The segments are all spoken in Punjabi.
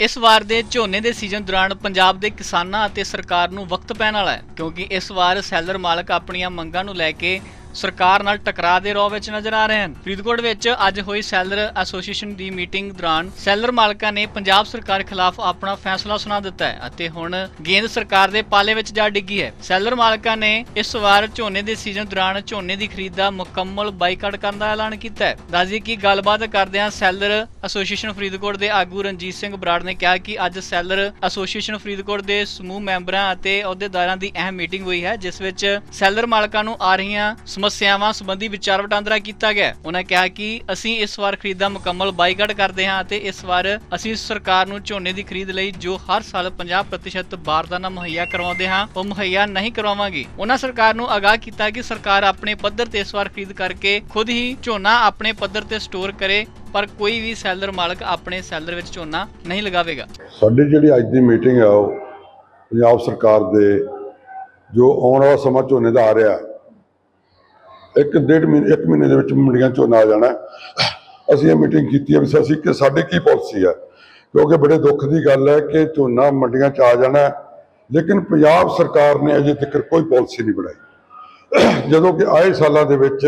ਇਸ ਵਾਰ ਦੇ ਝੋਨੇ ਦੇ ਸੀਜ਼ਨ ਦੌਰਾਨ ਪੰਜਾਬ ਦੇ ਕਿਸਾਨਾਂ ਅਤੇ ਸਰਕਾਰ ਨੂੰ ਵਕਤ ਪੈਣ ਵਾਲਾ ਹੈ, ਕਿਉਂਕਿ ਇਸ ਵਾਰ ਸੈਲਰ ਮਾਲਕ ਆਪਣੀਆਂ ਮੰਗਾਂ ਨੂੰ ਲੈ ਕੇ ਸਰਕਾਰ ਨਾਲ ਟਕਰਾਅ ਦੇ ਰੋ ਵਿੱਚ ਨਜ਼ਰ ਆ ਰਹੇ ਹਨ। ਫਰੀਦਕੋਟ ਵਿੱਚ ਅੱਜ ਹੋਈ ਸੈਲਰ ਐਸੋਸੀਏਸ਼ਨ ਦੀ ਮੀਟਿੰਗ ਦੌਰਾਨ ਸੈਲਰ ਮਾਲਕਾਂ ਨੇ ਪੰਜਾਬ ਸਰਕਾਰ ਖਿਲਾਫ ਆਪਣਾ ਫੈਸਲਾ ਸੁਣਾ ਦਿੱਤਾ ਹੈ ਅਤੇ ਹੁਣ ਗੇਂਦ ਸਰਕਾਰ ਦੇ ਪਾਲੇ ਵਿੱਚ ਜਾ ਡਿੱਗੀ ਹੈ। ਸੈਲਰ ਮਾਲਕਾਂ ਨੇ ਇਸ ਵਾਰ ਝੋਨੇ ਦੇ ਸੀਜ਼ਨ ਦੌਰਾਨ ਝੋਨੇ ਦੀ ਖਰੀਦ ਦਾ ਮੁਕੰਮਲ ਬਾਈਕਾਟ ਕਰਨ ਦਾ ਐਲਾਨ ਕੀਤਾ ਹੈ। ਦੱਸਦੀ ਕਿ ਗੱਲਬਾਤ ਕਰਦਿਆਂ ਸੈਲਰ ਐਸੋਸੀਏਸ਼ਨ ਫਰੀਦਕੋਟ ਦੇ ਆਗੂ ਰਣਜੀਤ ਸਿੰਘ ਬਰਾੜ ਨੇ ਕਿਹਾ ਕਿ ਅੱਜ ਸੈਲਰ ਐਸੋਸੀਏਸ਼ਨ ਫਰੀਦਕੋਟ ਦੇ ਸਮੂਹ ਮੈਂਬਰਾਂ ਅਤੇ ਅਹੁਦੇਦਾਰਾਂ ਦੀ ਅਹਿਮ ਮੀਟਿੰਗ ਹੋਈ ਹੈ, ਜਿਸ ਵਿੱਚ ਸੈਲਰ ਮਾਲਕਾਂ ਨੂੰ ਆ ਰਹੀਆਂ ਸਮੱਸਿਆਵਾਂ ਸੰਬੰਧੀ ਵਿਚਾਰ ਵਟਾਂਦਰਾ ਕੀਤਾ ਗਿਆ। ਉਹਨਾਂ ਕਿਹਾ ਕਿ ਅਸੀਂ ਇਸ ਵਾਰ ਖਰੀਦ ਦਾ ਮੁਕੰਮਲ ਬਾਈਕਾਟ ਕਰਦੇ ਹਾਂ ਅਤੇ ਇਸ ਵਾਰ ਅਸੀਂ ਸਰਕਾਰ ਨੂੰ ਝੋਨੇ ਦੀ ਖਰੀਦ ਲਈ ਜੋ ਹਰ ਸਾਲ 50% ਬਾਰਦਾਨਾ ਮੁਹੱਈਆ ਕਰਵਾਉਂਦੇ ਹਾਂ, ਉਹ ਮੁਹੱਈਆ ਨਹੀਂ ਕਰਵਾਵਾਂਗੇ। ਉਹਨਾਂ ਸਰਕਾਰ ਨੂੰ ਆਗਾਹ ਕੀਤਾ ਕਿ ਸਰਕਾਰ ਆਪਣੇ ਪੱਧਰ ਤੇ ਇਸ ਵਾਰ ਖਰੀਦ ਕਰਕੇ ਖੁਦ ਹੀ ਝੋਨਾ ਆਪਣੇ ਪੱਧਰ ਤੇ ਸਟੋਰ ਕਰੇ, ਪਰ ਕੋਈ ਵੀ ਸੈਲਰ ਮਾਲਕ ਆਪਣੇ ਸੈਲਰ ਵਿੱਚ ਝੋਨਾ ਨਹੀਂ ਲਗਾਵੇਗਾ। ਸਾਡੀ ਜਿਹੜੀ ਅੱਜ ਦੀ ਮੀਟਿੰਗ ਆ, ਉਹ ਪੰਜਾਬ ਸਰਕਾਰ ਦੇ ਜੋ ਆਉਣ ਵਾਲਾ ਸਮਾਂ ਝੋਨੇ ਦਾ ਆ ਰਿਹਾ ਇੱਕ ਡੇਢ ਮਹੀਨੇ, ਇੱਕ ਮਹੀਨੇ ਦੇ ਵਿੱਚ ਮੰਡੀਆਂ ਝੋਨਾ ਆ ਜਾਣਾ। ਅਸੀਂ ਇਹ ਮੀਟਿੰਗ ਕੀਤੀ ਹੈ ਵੀ ਅਸੀਂ ਕਿ ਸਾਡੀ ਕੀ ਪਾਲਿਸੀ ਹੈ? ਕਿਉਂਕਿ ਬੜੇ ਦੁੱਖ ਦੀ ਗੱਲ ਹੈ ਕਿ ਝੋਨਾ ਮੰਡੀਆਂ 'ਚ ਆ ਜਾਣਾ ਲੇਕਿਨ ਪੰਜਾਬ ਸਰਕਾਰ ਨੇ ਅਜੇ ਤੱਕ ਕੋਈ ਪਾਲਿਸੀ ਨਹੀਂ ਬਣਾਈ। ਜਦੋਂ ਕਿ ਆਏ ਸਾਲਾਂ ਦੇ ਵਿੱਚ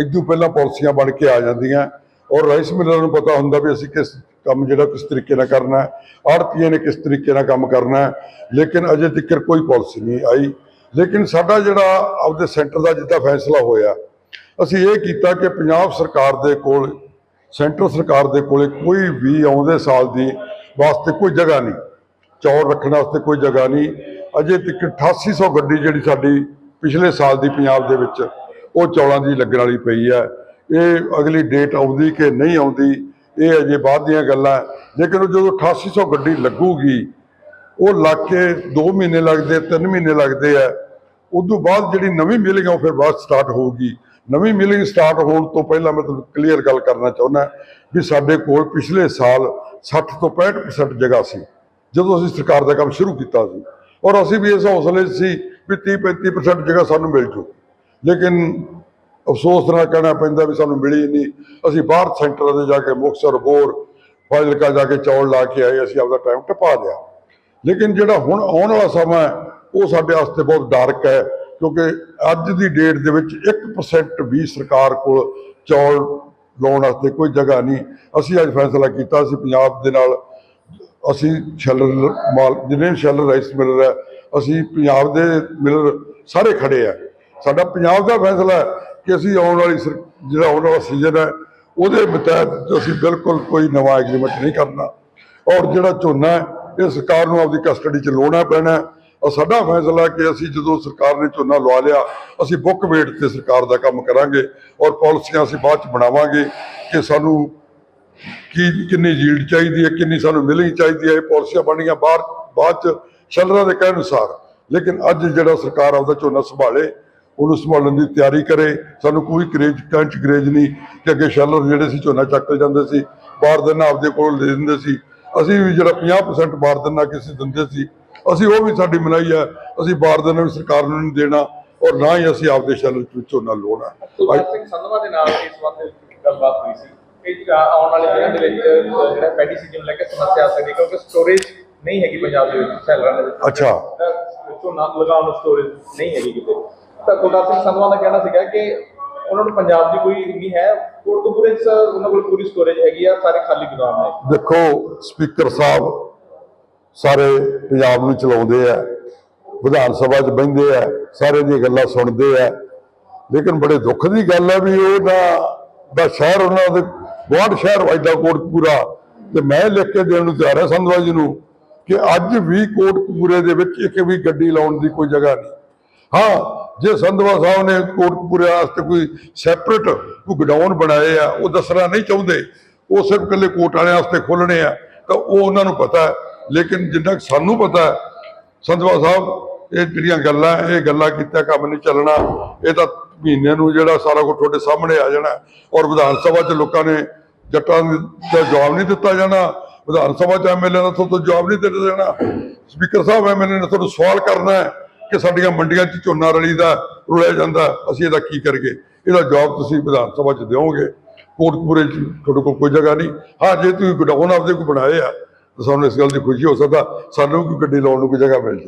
ਇਦੋਂ ਪਹਿਲਾਂ ਪਾਲਿਸੀਆਂ ਬਣ ਕੇ ਆ ਜਾਂਦੀਆਂ ਔਰ ਰਾਈਸ ਮਿਲਰ ਨੂੰ ਪਤਾ ਹੁੰਦਾ ਵੀ ਅਸੀਂ ਕਿਸ ਕੰਮ ਜਿਹੜਾ ਕਿਸ ਤਰੀਕੇ ਨਾਲ ਕਰਨਾ ਹੈ, ਆੜਤੀਏ ਨੇ ਕਿਸ ਤਰੀਕੇ ਨਾਲ ਕੰਮ ਕਰਨਾ ਹੈ, ਲੇਕਿਨ ਅਜੇ ਤੱਕ ਕੋਈ ਪਾਲਿਸੀ ਨਹੀਂ ਆਈ। ਲੇਕਿਨ ਸਾਡਾ ਜਿਹੜਾ ਆਪਦੇ ਸੈਂਟਰ ਦਾ ਜਿੱਦਾਂ ਫੈਸਲਾ ਹੋਇਆ, ਅਸੀਂ ਇਹ ਕੀਤਾ ਕਿ ਪੰਜਾਬ ਸਰਕਾਰ ਦੇ ਕੋਲ, ਸੈਂਟਰ ਸਰਕਾਰ ਦੇ ਕੋਲੇ ਕੋਈ ਵੀ ਆਉਂਦੇ ਸਾਲ ਦੀ ਵਾਸਤੇ ਕੋਈ ਜਗ੍ਹਾ ਨਹੀਂ ਚੌਲ ਰੱਖਣ ਵਾਸਤੇ ਕੋਈ ਜਗ੍ਹਾ ਨਹੀਂ। ਅਜੇ ਤੱਕ 8800 ਗੱਡੀ ਜਿਹੜੀ ਸਾਡੀ ਪਿਛਲੇ ਸਾਲ ਦੀ ਪੰਜਾਬ ਦੇ ਵਿੱਚ, ਉਹ ਚੌਲਾਂ ਦੀ ਲੱਗਣ ਵਾਲੀ ਪਈ ਹੈ। ਇਹ ਅਗਲੀ ਡੇਟ ਆਉਂਦੀ ਕਿ ਨਹੀਂ ਆਉਂਦੀ, ਇਹ ਅਜੇ ਬਾਅਦ ਦੀਆਂ ਗੱਲਾਂ। ਲੇਕਿਨ ਉਹ ਜਦੋਂ 8800 ਗੱਡੀ ਲੱਗੂਗੀ ਉਹ ਲੱਗ ਕੇ 2 ਮਹੀਨੇ ਲੱਗਦੇ 3 ਮਹੀਨੇ ਲੱਗਦੇ ਆ। ਉਦੋਂ ਬਾਅਦ ਜਿਹੜੀ ਨਵੀਂ ਮਿਲਿੰਗ ਆ, ਉਹ ਫਿਰ ਬਾਅਦ ਸਟਾਰਟ ਹੋਊਗੀ। ਨਵੀਂ ਮਿਲਿੰਗ ਸਟਾਰਟ ਹੋਣ ਤੋਂ ਪਹਿਲਾਂ ਮੈਂ ਤੁਹਾਨੂੰ ਕਲੀਅਰ ਗੱਲ ਕਰਨਾ ਚਾਹੁੰਦਾ ਵੀ ਸਾਡੇ ਕੋਲ ਪਿਛਲੇ ਸਾਲ 60 ਤੋਂ 65% ਜਗ੍ਹਾ ਸੀ, ਜਦੋਂ ਅਸੀਂ ਸਰਕਾਰ ਦਾ ਕੰਮ ਸ਼ੁਰੂ ਕੀਤਾ ਸੀ। ਔਰ ਅਸੀਂ ਵੀ ਇਸ ਹੌਸਲੇ 'ਚ ਸੀ ਵੀ 30 35% ਜਗ੍ਹਾ ਸਾਨੂੰ ਮਿਲ ਜੂ। ਲੇਕਿਨ ਅਫਸੋਸ ਨਾਲ ਕਹਿਣਾ ਪੈਂਦਾ ਵੀ ਸਾਨੂੰ ਮਿਲੀ ਨਹੀਂ। ਅਸੀਂ ਬਾਹਰ ਸੈਂਟਰਾਂ 'ਤੇ ਜਾ ਕੇ ਮੁਕਤਸਰ ਬੋਰ ਫਾਜ਼ਿਲਕਾ ਜਾ ਕੇ ਚੌਲ ਲਾ ਕੇ ਆਏ, ਅਸੀਂ ਆਪਦਾ ਟਾਈਮ ਟਪਾ ਲਿਆ। ਲੇਕਿਨ ਜਿਹੜਾ ਹੁਣ ਆਉਣ ਵਾਲਾ ਸਮਾਂ ਹੈ, ਉਹ ਸਾਡੇ ਵਾਸਤੇ ਬਹੁਤ ਡਾਰਕ ਹੈ, ਕਿਉਂਕਿ ਅੱਜ ਦੀ ਡੇਟ ਦੇ ਵਿੱਚ 1% ਵੀ ਸਰਕਾਰ ਕੋਲ ਚੌਲ ਲਾਉਣ ਵਾਸਤੇ ਕੋਈ ਜਗ੍ਹਾ ਨਹੀਂ। ਅਸੀਂ ਅੱਜ ਫੈਸਲਾ ਕੀਤਾ ਸੀ ਪੰਜਾਬ ਦੇ ਨਾਲ ਅਸੀਂ ਸ਼ੈਲਰ ਮਾਲ, ਜਿੰਨੇ ਸ਼ੈਲਰ ਰਾਈਸ ਮਿਲਰ ਹੈ, ਅਸੀਂ ਪੰਜਾਬ ਦੇ ਮਿਲਰ ਸਾਰੇ ਖੜੇ ਆ। ਸਾਡਾ ਪੰਜਾਬ ਦਾ ਫੈਸਲਾ ਹੈ ਕਿ ਅਸੀਂ ਆਉਣ ਵਾਲੀ ਸਰ- ਜਿਹੜਾ ਆਉਣ ਵਾਲਾ ਸੀਜ਼ਨ ਹੈ, ਉਹਦੇ ਮੁਤਾਬਕ ਅਸੀਂ ਬਿਲਕੁਲ ਕੋਈ ਨਵਾਂ ਐਗਰੀਮੈਂਟ ਨਹੀਂ ਕਰਨਾ। ਔਰ ਜਿਹੜਾ ਝੋਨਾ ਹੈ ਇਹ ਸਰਕਾਰ ਨੂੰ ਆਪਦੀ ਕਸਟਡੀ 'ਚ ਲਾਉਣਾ ਪੈਣਾ ਔਰ ਸਾਡਾ ਫੈਸਲਾ ਕਿ ਅਸੀਂ ਜਦੋਂ ਸਰਕਾਰ ਨੇ ਝੋਨਾ ਲਵਾ ਲਿਆ, ਅਸੀਂ ਬੁੱਕ ਵੇਟ ਤੇ ਸਰਕਾਰ ਦਾ ਕੰਮ ਕਰਾਂਗੇ ਔਰ ਪਾਲਿਸੀਆਂ ਅਸੀਂ ਬਾਅਦ 'ਚ ਬਣਾਵਾਂਗੇ ਕਿ ਸਾਨੂੰ ਕੀ, ਕਿੰਨੀ ਯੀਲਡ ਚਾਹੀਦੀ ਹੈ, ਕਿੰਨੀ ਸਾਨੂੰ ਮਿਲਣੀ ਚਾਹੀਦੀ ਹੈ, ਇਹ ਪਾਲਿਸੀਆਂ ਬਣੀਆਂ ਬਾਹਰ, ਬਾਅਦ ਚ ਸ਼ੈਲਰਾਂ ਦੇ ਕਹਿਣ ਅਨੁਸਾਰ। ਲੇਕਿਨ ਅੱਜ ਜਿਹੜਾ ਸਰਕਾਰ ਆਪਦਾ ਝੋਨਾ ਸੰਭਾਲੇ, ਉਹਨੂੰ ਸੰਭਾਲਣ ਦੀ ਤਿਆਰੀ ਕਰੇ, ਸਾਨੂੰ ਕੋਈ ਕਰੇਜ ਕੰਚ ਗਰੇਜ ਨਹੀਂ ਕਿ ਅੱਗੇ ਸ਼ੈਲਰ ਜਿਹੜੇ ਸੀ ਝੋਨਾ ਚੱਕ ਜਾਂਦੇ ਸੀ, ਬਾਹਰ ਬਾਰਦਾਨਾ ਆਪਦੇ ਕੋਲ ਲੈ ਦਿੰਦੇ ਸੀ। ਅਸੀਂ ਵੀ ਜਿਹੜਾ 50% ਬਾਰਦਾਨਾ ਕਿਸੇ ਦਿੰਦੇ ਸੀ ਅਸੀਂ ਉਹ ਵੀ ਸਾਡੀ ਮਨਾਈ ਹੈ ਅਸੀਂ ਬਾਰਦਾਨਾ ਵੀ ਸਰਕਾਰ ਨੂੰ ਨਹੀਂ ਦੇਣਾ ਔਰ ਨਾ ਹੀ ਅਸੀਂ ਆਪਦੇ ਸ਼ੈਲਰ ਵਿੱਚ ਲਾਉਣਾ। ਸੁਖਬੀਰ ਸਿੰਘ ਸੰਧਵਾ ਦੇ ਨਾਲ ਇਸ ਵਿੱਚ ਗੱਲਬਾਤ ਹੋਈ ਸੀ। ਕਿ ਆਉਣ ਵਾਲੇ ਦਿਨਾਂ ਦੇ ਵਿੱਚ ਜਿਹੜਾ ਪੈਡੀ ਸੀਜ਼ਨ ਲੈ ਕੇ ਸਮੱਸਿਆ ਆ ਸਕਦੀ ਕਿਉਂਕਿ ਸਟੋਰੇਜ ਨਹੀਂ ਹੈਗੀ ਪੰਜਾਬ ਦੇ ਵਿੱਚ ਸੈਲਰਾਂ ਦੇ ਵਿੱਚ। ਅੱਛਾ। ਤਾਂ ਝੋਨਾ ਲਗਾਉਣ ਨੂੰ ਸਟੋਰੇਜ ਨਹੀਂ ਹੈਗੀ ਕਿਤੇ। ਤਾਂ ਕੁਲਤਾਰ ਸਿੰਘ ਸੰਧਵਾ ਦਾ ਕਹਿਣਾ ਸੀਗਾ ਕਿ ਉਹਨਾਂ ਨੂੰ ਪੰਜਾਬ ਦੀ ਕੋਈ ਨਹੀਂ ਹੈ। ਕੋਟਕਪੂਰੇ ਚ ਉਹਨਾਂ ਕੋਲ ਪੂਰੀ ਸਟੋਰੇਜ ਹੈਗੀ ਆ, ਸਾਰੇ ਖਾਲੀ ਗੋਦਾਮ ਨੇ। ਦੇਖੋ ਸਪੀਕਰ ਸਾਹਿਬ ਸਾਰੇ ਪੰਜਾਬ ਨੂੰ ਚਲਾਉਂਦੇ ਆ, ਵਿਧਾਨ ਸਭਾ 'ਚ ਬਹਿੰਦੇ ਆ, ਸਾਰੇ ਦੀਆਂ ਗੱਲਾਂ ਸੁਣਦੇ ਆ। ਲੇਕਿਨ ਬੜੇ ਦੁੱਖ ਦੀ ਗੱਲ ਹੈ ਵੀ ਉਹਦਾ ਦਾ ਸ਼ਹਿਰ ਉਹਨਾਂ ਦੇ ਬਹੁਤ ਸ਼ਹਿਰ ਵਜਦਾ ਕੋਟਕਪੂਰਾ। ਤੇ ਮੈਂ ਲਿਖ ਕੇ ਦੇਣ ਨੂੰ ਤਿਆਰ ਹਾਂ ਸੰਧਵਾ ਜੀ ਨੂੰ ਕਿ ਅੱਜ ਵੀ ਕੋਟਕਪੂਰੇ ਦੇ ਵਿੱਚ ਇੱਕ ਵੀ ਗੱਡੀ ਲਾਉਣ ਦੀ ਕੋਈ ਜਗ੍ਹਾ ਨਹੀਂ। ਹਾਂ, ਜੇ ਸੰਧਵਾ ਸਾਹਿਬ ਨੇ ਕੋਟਕਪੂਰੇ ਵਾਸਤੇ ਕੋਈ ਸੈਪਰੇਟ ਕੋਈ ਗਡਾਊਨ ਬਣਾਏ ਆ, ਉਹ ਦੱਸਣਾ ਨਹੀਂ ਚਾਹੁੰਦੇ। ਉਹ ਸਿਰਫ ਇਕੱਲੇ ਕੋਟ ਵਾਲਿਆਂ ਵਾਸਤੇ ਖੋਲਣੇ ਆ, ਤਾਂ ਉਹ ਉਹਨਾਂ ਨੂੰ ਪਤਾ ਹੈ। ਲੇਕਿਨ ਜਿੰਨਾ ਕੁ ਸਾਨੂੰ ਪਤਾ ਹੈ, ਸੰਧਵਾ ਸਾਹਿਬ, ਇਹ ਜਿਹੜੀਆਂ ਗੱਲਾਂ, ਇਹ ਗੱਲਾਂ ਕੀਤਾ ਕੰਮ ਨਹੀਂ ਚੱਲਣਾ, ਇਹ ਤਾਂ ਮਹੀਨੇ ਨੂੰ ਜਿਹੜਾ ਸਾਰਾ ਕੁਝ ਤੁਹਾਡੇ ਸਾਹਮਣੇ ਆ ਜਾਣਾ। ਔਰ ਵਿਧਾਨ ਸਭਾ 'ਚ ਲੋਕਾਂ ਨੇ ਜੱਟਾਂ ਦਾ ਜਵਾਬ ਨਹੀਂ ਦਿੱਤਾ ਜਾਣਾ। ਵਿਧਾਨ ਸਭਾ 'ਚ ਐਮਐਲਏ ਦਾ ਤੁਹਾਨੂੰ ਜਵਾਬ ਨਹੀਂ ਦਿੱਤਾ ਜਾਣਾ। ਸਪੀਕਰ ਸਾਹਿਬ ਐਮਐਲਏ ਨੇ ਤੁਹਾਨੂੰ ਸਵਾਲ ਕਰਨਾ ਹੈ। ਕਿ ਸਾਡੀਆਂ ਮੰਡੀਆਂ 'ਚ ਝੋਨਾ ਰਲੀ ਦਾ, ਰੁਲਿਆ ਜਾਂਦਾ, ਅਸੀਂ ਇਹਦਾ ਕੀ ਕਰੀਏ? ਇਹਦਾ ਜਵਾਬ ਤੁਸੀਂ ਵਿਧਾਨ ਸਭਾ 'ਚ ਦਿਓਗੇ। ਕੋਟਕਪੂਰੇ 'ਚ ਤੁਹਾਡੇ ਕੋਲ ਕੋਈ ਜਗ੍ਹਾ ਨਹੀਂ। ਹਾਂ, ਜੇ ਤੁਸੀਂ ਗਡਾਊਨ ਆਪਦੇ ਕੋਈ ਬਣਾਏ ਆ, ਤਾਂ ਸਾਨੂੰ ਇਸ ਗੱਲ ਦੀ ਖੁਸ਼ੀ ਹੋ ਸਕਦਾ, ਸਾਨੂੰ ਵੀ ਕੋਈ ਗੱਡੀ ਲਾਉਣ ਨੂੰ ਕੋਈ ਜਗ੍ਹਾ ਮਿਲ ਜੇ।